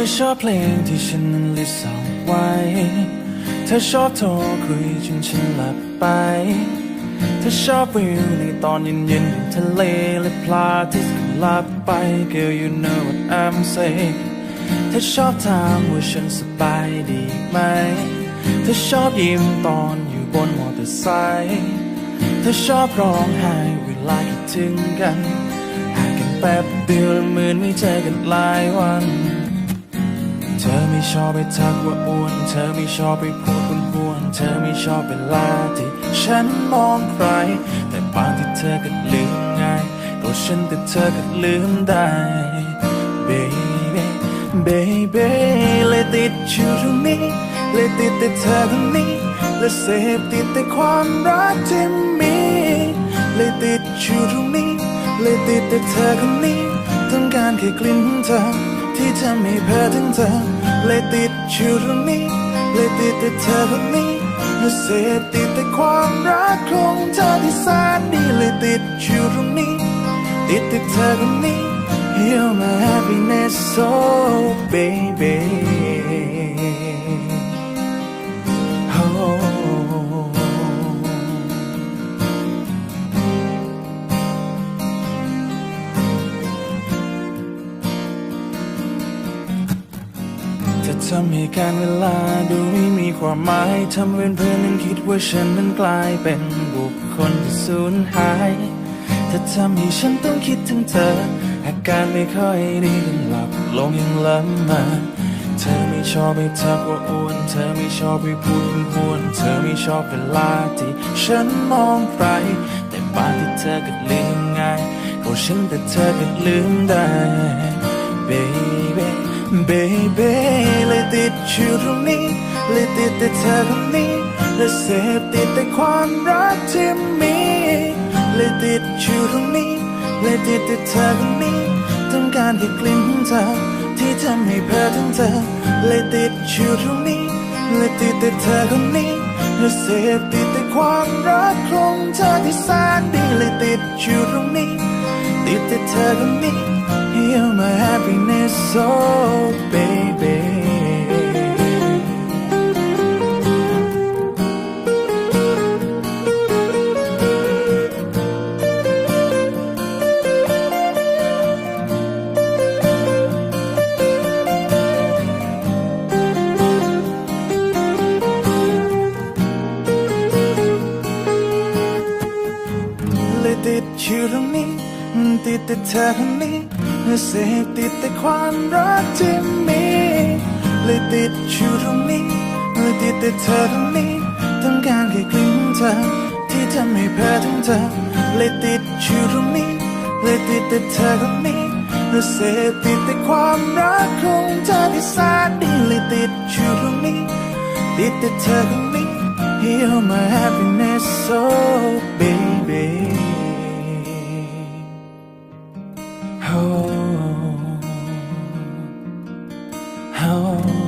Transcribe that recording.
ธอชอบเพลงที่ฉันนั้นลิสต์เอาไว้ เธอชอบโทรคุยจนฉันหลับไป เธอชอบวิวในตอนเย็นๆริมทะเลและพลาที่หลับไป Girl you know what I'm saying เธอชอบถามว่าฉันสบายดีไหม เธอชอบยิ้มตอนอยู่บนมอเตอร์ไซค์เธอชอบร้องไห้เวลาคิดถึงกันห่างกันแป๊บเดียวแล้วเหมือนไม่เจอกันหลายวัน ไม่ชอบไปทักว่าอ้วน เธอไม่ชอบไปพูดคุณควรเธอไม่ชอบเวลาที่ฉันมองใคร แต่บางที่เธอก็ลืมง่ายก็ฉันแต่เธอก็ลืมได้ baby baby เลยติดอยู่ตรงนี้เลยติดแต่เธอคนนี้และเสพติดแต่ความรักที่มีเลยติดอยู่ตรงนี้เลยติดแต่เธอคนนี้ต้องการแค่กลิ่นเธอ ที่ทำให้เพ้อถึงเธอ เลยติดอยู่ตรงนี้ เลยติดแต่เธอคนนี้และเสพติดแต่ความรักของเธอที่แสนดีเลยติดอยู่ตรงนี้ ติดแต่เธอคนนี้ You're my happiness oh baby จะทำให้การเวลาดูไม่มีความหมายทำเป็นเพื่อนนั้นคิดว่าฉันนั้นกลายเป็นบุคคลที่สูญหายเธอทำให้ฉันต้องคิดถึงเธอ อาการไม่ค่อยดีกันหลับลงยังล้ำมาเธอไม่ชอบไปทักว่าอ้วน เธอไม่ชอบไปพูดคุณควรเธอไม่ชอบเวลาที่ฉันมองใคร แต่บางที่เธอก็ลืมง่ายก็ฉันแต่เธอก็ลืมได้ baby baby เลยติดอยู่ตรงนี้เลยติดแต่เธอคนนี้และเสพติดแต่ความรักที่มีเลยติดอยู่ตรงนี้เลยติดแต่เธอคนนี้ต้องการแค่กลิ่นของเธอที่ทำให้เพ้อถึงเธอเลยติดอยู่ตรงนี้เลยติดแต่เธอคนนี้และเสพติดแต่ความรักของเธอที่แสนดีเลยติดอยู่ตรงนี้ติดแต่เธอคนนี้ You're my happiness so baby เลยติดอยู่ตร มื่อเสพติดแต่ความรักที่มีเลยติดอยู่ตรงนี้เลยติดแต่เธอคนนี้ ต้องการแค่กลิ่นของเธอ ที่ทำให้เพ้อถึงเธอเลยติดอยู่ตรงนี้เลยติดแต่เธอคนนี้และเสพติดแต่ความรักของเธอที่แสนดีเลยติดอยู่ตรงนี้ติดแต่เธอคนนี้ You're my happiness so baby now.